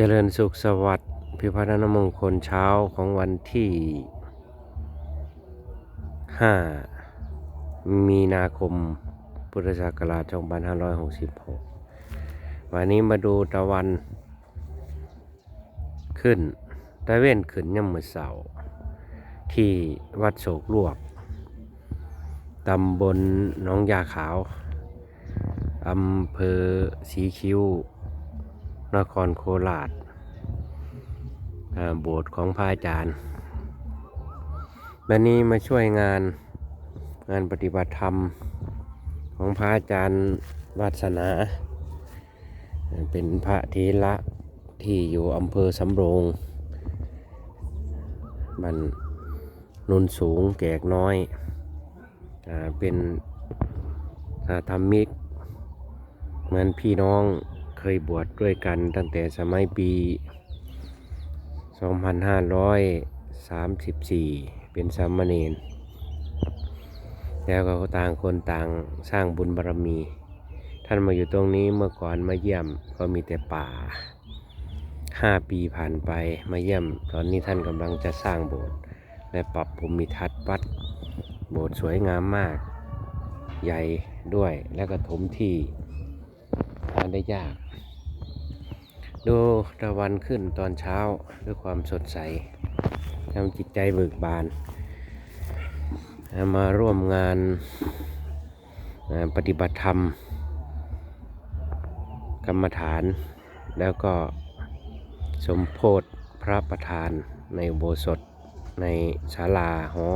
เจริญสุขสวัสดิ์พิพัฒนมงคลเช้าของวันที่ 5 มีนาคม พุทธศักราช 2566 วันนี้มาดูตะวันขึ้น ตะเว้นขึ้นย่ำมือเสาที่วัดโศกลวก ตำบลหน้องยาขาว อำเภอสีคิ้ว นครโคราชโบสถ์ของพระอาจารย์วันนี้มาช่วยงานงานปฏิบัติธรรมของพระอาจารย์วัสนา เป็นพระเทระที่อยู่อำเภอสำโรงบันนุนสูงแกกน้อยอเป็นธรรมิกเหมือนพี่น้อง เคยบวชดด้วยกันตั้งแต่สมัยปี 2534 เป็นสามเณรแล้วก็ต่างคนต่างสร้างบุญบารมี ท่านมาอยู่ตรงนี้เมื่อก่อนมาเยี่ยมก็มีแต่ป่าห้าปีผ่านไปมาเยี่ยม ตอนนี้ท่านกำลังจะสร้างโบสถ์และปรับภูมิทัศน์วัด โบสถ์สวยงามมาก ใหญ่ด้วยและก็ถมที่ ได้ยาก ดูตะวันขึ้นตอนเช้าด้วยความสดใสทำจิตใจเบิกบาน มาร่วมงานปฏิบัติธรรม กรรมฐาน แล้วก็สมโพธพระประธานในโบสถในศาลาหอ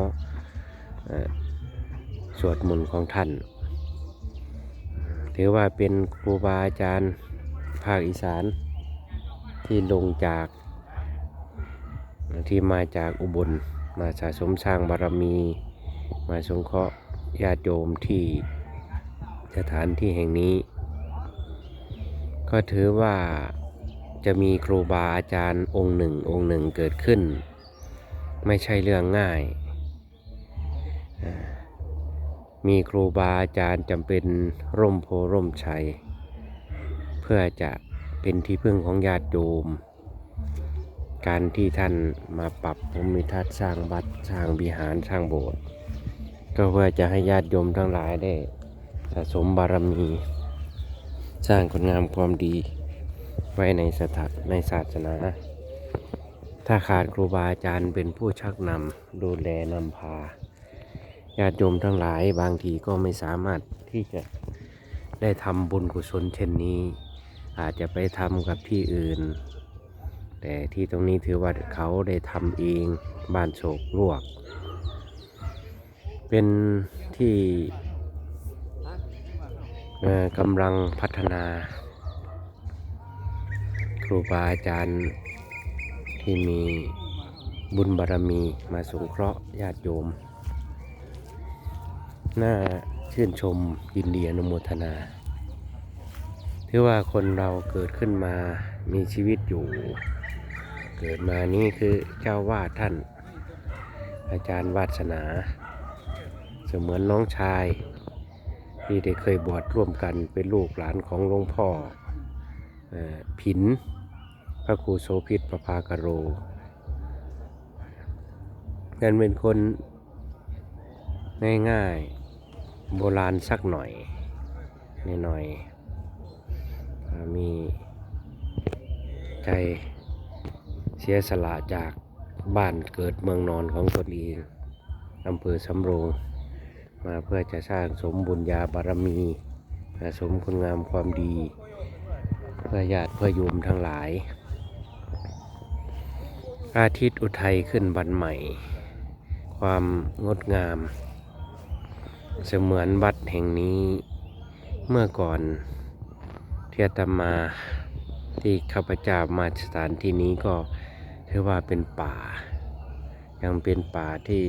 สวดมนต์ของท่าน ถือว่าเป็นครูบาอาจารย์ภาคอีสานที่ลงจากที่มาจากอุบลมาสะสมสร้างบารมี มาสงเคราะห์ญาติโยมที่สถานที่แห่งนี้ ก็ถือว่าจะมีครูบาอาจารย์องค์หนึ่งองค์หนึ่งเกิดขึ้น ไม่ใช่เรื่องง่าย มีครูบาอาจารย์จำเป็นร่มโพร่มชัย เพื่อจะเป็นที่พึ่งของญาติโยม การที่ท่านมาปรับภูมิทัศน์สร้างวัดสร้างวิหารสร้างโบสถ์ก็เพื่อจะให้ญาติโยมทั้งหลายได้สะสมบารมี สร้างคุณงามความดีไว้ในสถานในศาสนา ถ้าขาดครูบาอาจารย์เป็นผู้ชักนำดูแลนำพา ญาติโยมทั้งหลายบางทีก็ไม่สามารถที่จะได้ทำบุญกุศลเช่นนี้ อาจจะไปทำกับที่อื่น แต่ที่ตรงนี้ถือว่าเขาได้ทำเองบ้านโศกลวก เป็นที่กำลังพัฒนา ครูบาอาจารย์ที่มีบุญบารรมีมาสงเคราะห์ญาติโยม น่าชื่นชมยินดีอนุโมทนาถือว่าคนเราเกิดขึ้นมามีชีวิตอยู่ เกิดมานี่คือเจ้าวาดท่าน อาจารย์วาสนา เสมือนน้องชาย ที่ได้เคยบวชร่วมกันเป็นลูกหลานของหลวงพ่ออผิน พระครูโสภิตประภากโรกันเป็นคนง่ายๆ โบราณสักหน่อยนหน่อยมีใจเสียสละจากบ้านเกิดเมืองนอนของตนเองอำเภอสำโรง มาเพื่อจะสร้างสมบุญญาบารมีสะสมคุณงามความดี เพื่อญาติเพื่อโยมทั้งหลาย อาทิตย์อุทัยขึ้นวันใหม่ ความงดงาม เสมือนวัดแห่งนี้เมื่อก่อนเที่อาตมาที่ข้าพเจ้ามาสถานที่นี้ก็ถือว่าเป็นป่า ยังเป็นป่าที่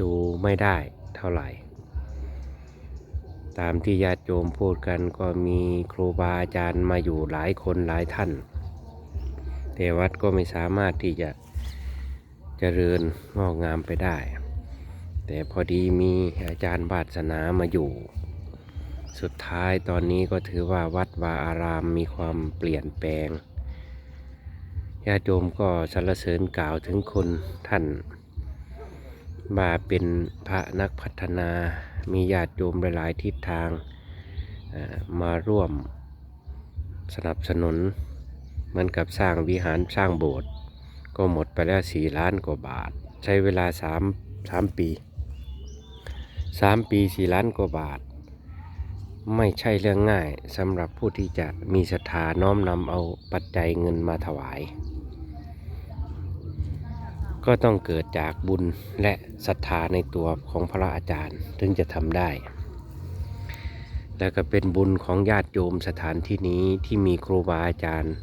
ดูไม่ได้เท่าไหร่ ตามที่ญาติโยมพูดกันก็มีครูบาอาจารย์มาอยู่หลายคนหลายท่าน แต่วัดก็ไม่สามารถที่จะเจริญงอกงามไปได้ แต่พอดีมีอาจารย์บาสนามาอยู่ สุดท้ายตอนนี้ก็ถือว่าวัดวาอารามมีความเปลี่ยนแปลงญาติโยมก็สรรเสริญกล่าวถึงคนท่านว่าเป็นพระนักพัฒนา มีญาติโยมหลายๆทิศทางมาร่วมสนับสนุนเหมือนกับสร้างวิหารสร้างโบสถ์ก็หมดไปแล้วสี่ล้านกว่าบาท ใช้เวลาสามสามปี สามปีสี่ล้านกว่าบาท ไม่ใช่เรื่องง่ายสำหรับผู้ที่จะมีศรัทธาน้อมนำเอาปัจจัยเงินมาถวาย ก็ต้องเกิดจากบุญและศรัทธาในตัวของพระอาจารย์ถึงจะทำได้ แล้วก็เป็นบุญของญาติโยมสถานที่นี้ที่มีครูบาอาจารย์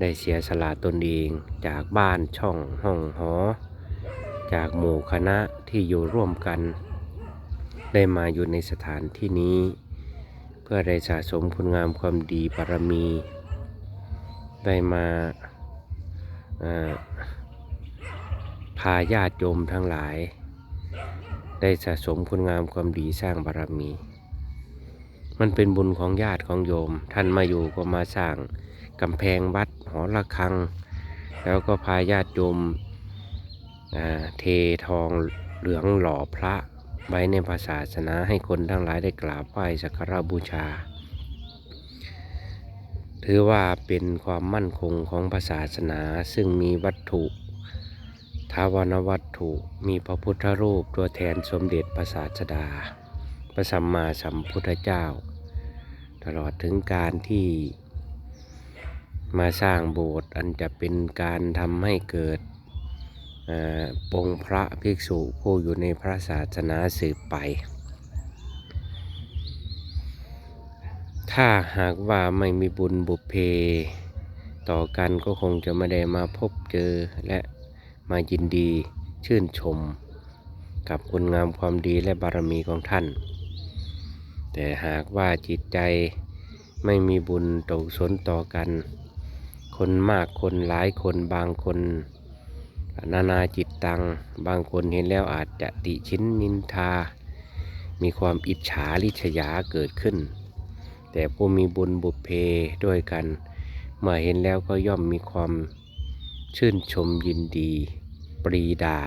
ได้เสียสละตนเองจากบ้านช่องห้องหอ จากหมู่คณะที่อยู่ร่วมกัน ได้มาอยู่ในสถานที่นี้ เพื่อได้สะสมคุณงามความดีบารมี ได้มาพาญาติโยมทั้งหลาย ได้สะสมคุณงามความดีสร้างบารมี มันเป็นบุญของญาติของโยม ท่านมาอยู่ก็มาสร้างกำแพงวัดหอระฆัง แล้วก็พาญาติโยมเททองเหลืองหล่อพระ ไว้ในพระศาสนาให้คนทั้งหลายได้กราบไหว้สักการะบูชา ถือว่าเป็นความมั่นคงของพระศาสนาซึ่งมีวัตถุทาวรวัตถุมีพระพุทธรูปตัวแทนสมเด็จพระศาสดา พระสัมมาสัมพุทธเจ้า ตลอดถึงการที่มาสร้างโบสถ์อันจะเป็นการทำให้เกิด ปองพระภิกษุผู้อยู่ในพระศาสนาสืบไป ถ้าหากว่าไม่มีบุญบุพเพต่อกันก็คงจะไม่ได้มาพบเจอและมายินดีชื่นชม กับคุณงามความดีและบารมีของท่าน แต่หากว่าจิตใจไม่มีบุญตกสนต่อกัน คนมากคนหลายคนบางคน นานาจิตตัง บางคนเห็นแล้วอาจจะติชินนินทา มีความอิจฉาริษยาเกิดขึ้น แต่ผู้มีบุญบุพเพด้วยกัน เมื่อเห็นแล้วก็ย่อมมีความชื่นชมยินดี ปรีดา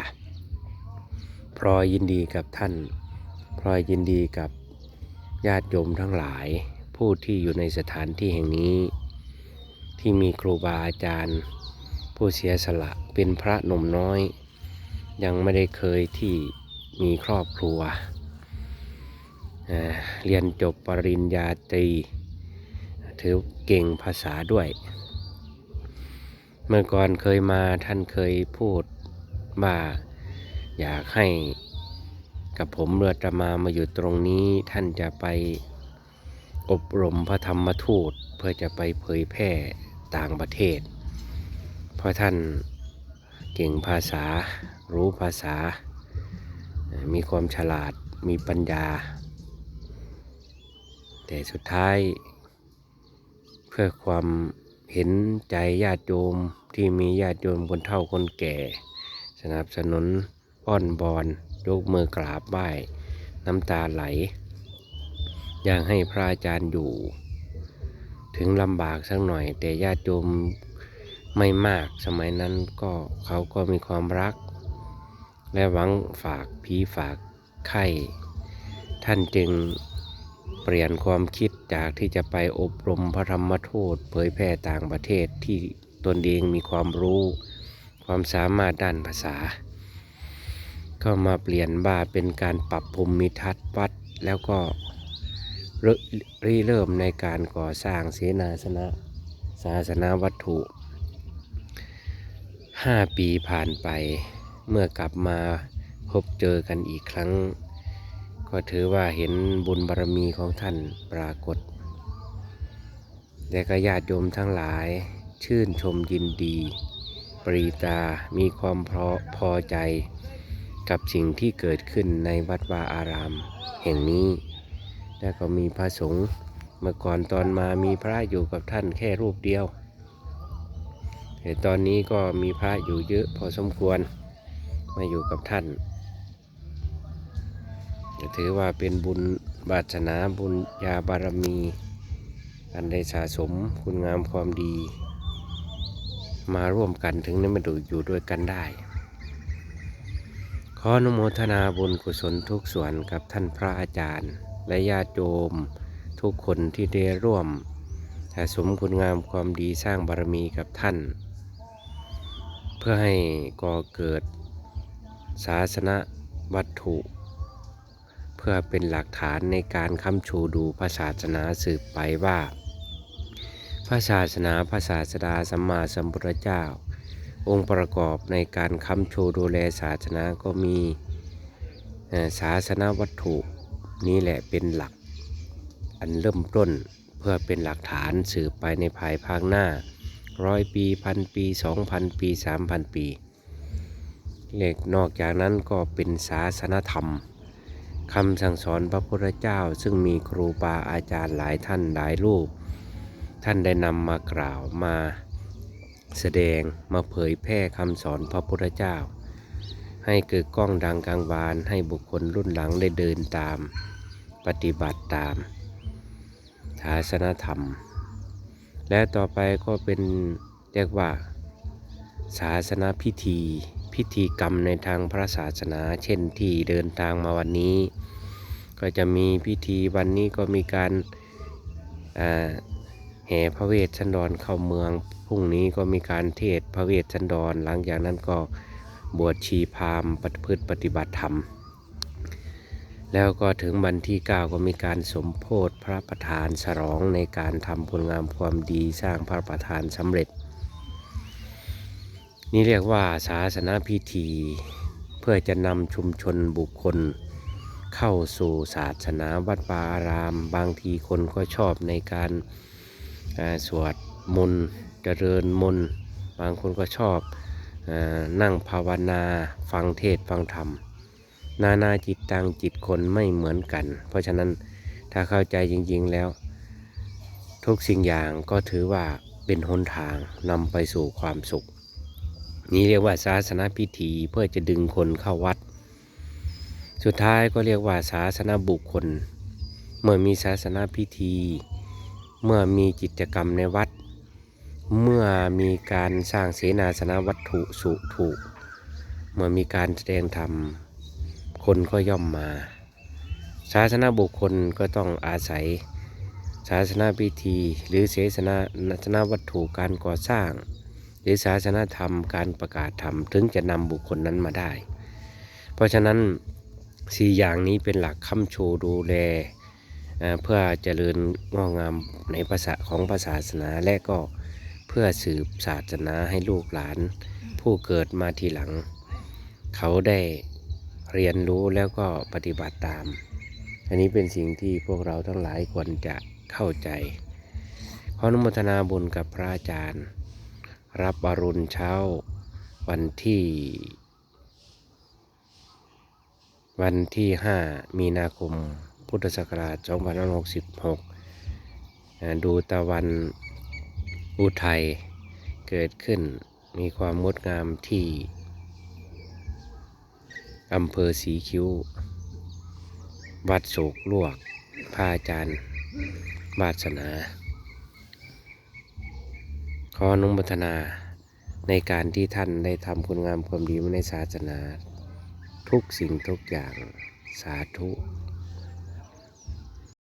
พลอยยินดีกับท่านพลอยยินดีกับญาติโยมทั้งหลาย ผู้ที่อยู่ในสถานที่แห่งนี้ ที่มีครูบาอาจารย์ ผู้เสียสละเป็นพระหนุ่มน้อย ยังไม่ได้เคยที่มีครอบครัว เรียนจบปริญญาตรีถือเก่งภาษาด้วย เมื่อก่อนเคยมาท่านเคยพูดว่าอยากให้กับผมเรือจะมามาอยู่ตรงนี้ท่านจะไปอบรมพระธรรมทูตเพื่อจะไปเผยแพร่ต่างประเทศ ราะท่านเก่งภาษา รู้ภาษา มีความฉลาด มีปัญญา แต่สุดท้าย เพื่อความเห็นใจญาติโยมที่มีญาติโยมคนเฒ่าคนแก่ สนับสนุนอ้อนบอนยกมือกราบไหว้น้ำตาไหล อยากให้พระอาจารย์อยู่ ถึงลำบากสักหน่อย แต่ญาติโยม ไม่มากสมัยนั้นก็เขาก็มีความรัก และหวังฝากผีฝากไข่ท่านจึงเปลี่ยนความคิดจากที่จะไปอบรมพระธรรมทูตเผยแพร่ต่างประเทศที่ตนเองมีความรู้ ความสามารถด้านภาษา ก็มาเปลี่ยนบ้าเป็นการปรับภูมิทัศน์วัดแล้วก็เริ่มริเริ่มในการก่อสร้างเสนาสนะศาสนาวัตถุ ห้าปีผ่านไปเมื่อกลับมาพบเจอกันอีกครั้ง ก็ถือว่าเห็นบุญบารมีของท่านปรากฏแต่ก็ญาติโยมทั้งหลายชื่นชมยินดี ปรีตามีความพอพอใจ กับสิ่งที่เกิดขึ้นในวัดวาอาราม แห่งนี้ และก็มีพระสงฆ์เมื่อก่อนตอนมามีพระอยู่กับท่านแค่รูปเดียว แต่ตอนนี้ก็มีพระอยู่เยอะพอสมควรมาอยู่กับท่านจะถือว่าเป็นบุญบาสนาบุญญาบารมีอันได้สะสมคุณงามความดี มาร่วมกันถึงได้มาดูอยู่ด้วยกันได้ ขออนุโมทนาบุญกุศลทุกส่วนกับท่านพระอาจารย์ และญาติโยมทุกคนที่ได้ร่วมสะสมคุณงามความดีสร้างบารมีกับท่าน พื่อให้ก่อเกิดศาสนวัตถุ เพื่อเป็นหลักฐานในการค้ำชูดูพระศาสนาสืบไปว่า พระศาสนาพระศาสดาสัมมาสัมพุทธเจ้า องค์ประกอบในการค้ำชูดูแลศาสนาก็มีศาสนวัตถุนี้แหละเป็นหลักอันเริ่มต้นเพื่อเป็นหลักฐานสืบไปในภายภาคหน้า ร้อยปีพันปีสองพันปีสามพันปีเล็กนอกจากนั้นก็เป็นศาสนธรรมคำสั่งสอนพระพุทธเจ้า ซึ่งมีครูบาอาจารย์หลายท่านหลายรูป ท่านได้นำมากล่าวมาแสดงมาเผยแพร่คำสอนพระพุทธเจ้า ให้เกิดกล้องดังกลางวานให้บุคคลรุ่นหลังได้เดินตาม ปฏิบัติตามศาสนธรรม และต่อไปก็เป็นเรียกว่า ศาสนาพิธี พิธีกรรมในทางพระศาสนา เช่นที่เดินทางมาวันนี้ ก็จะมีพิธีวันนี้ก็มีการอ่าแห่พระเวทสันดรเข้าเมือง พรุ่งนี้ก็มีการเทศพระเวทสันดร หลังจากนั้นก็บวชชีพามปฏิพฤติปฏิบัติธรรม แล้วก็ถึงวันที่ 9 ก็มีการสมโพธิพระประธานฉลองในการทำผลงามความดีสร้างพระประธานสำเร็จ นี่เรียกว่าศาสนาพิธี เพื่อจะนำชุมชนบุคคล เข้าสู่ศาสนาวัดวาอาราม บางทีคนก็ชอบในการสวดมนต์เจริญมนต์บางคนก็ชอบอนั่งภาวนาฟังเทศฟังธรรม นานาจิตตังจิตคนไม่เหมือนกัน เพราะฉะนั้นถ้าเข้าใจจริง ๆแล้ว ทุกสิ่งอย่างก็ถือว่าเป็นหนทางนำไปสู่ความสุข นี่เรียกว่าศาสนาพิธีเพื่อจะดึงคนเข้าวัด สุดท้ายก็เรียกว่าศาสนาบุคคล เมื่อมีศาสนาพิธี เมื่อมีกิจกรรมในวัด เมื่อมีการสร้างเสนาสนะวัตถุสุถุเมื่อมีการแสดงธรรม คนก็ย่อมมา ศาสนาบุคคลก็ต้องอาศัย ศาสนาพิธี หรือเสนาสนาวัตถุการก่อสร้าง หรือศาสนาธรรมการประกาศธรรมถึงจะนำบุคคลนั้นมาได้ เพราะฉะนั้นสี่อย่างนี้เป็นหลักค้ำชูดูแลเอ่อเพื่อเจริญงอกงามในภาษาของภาษาศาสนาและก็เพื่อสืบศาสนาให้ลูกหลาน ผู้เกิดมาทีหลัง เขาได้ เรียนรู้แล้วก็ปฏิบัติตาม อันนี้เป็นสิ่งที่พวกเราทั้งหลายควรจะเข้าใจขออนุโมทนาบุญกับพระอาจารย์ รับบารุณเช้าวันที่ วันที่ 5 มีนาคมพุทธศักราช2566 ดูตะวันอุทัยเกิดขึ้นมีความงดงามที่ อำเภอสีคิ้ว วัดโศกลวกพระอาจารย์วาสนา ขออนุโมทนาในการที่ท่านได้ทำคุณงามความดีมาในศาสนา ทุกสิ่งทุกอย่างสาธุ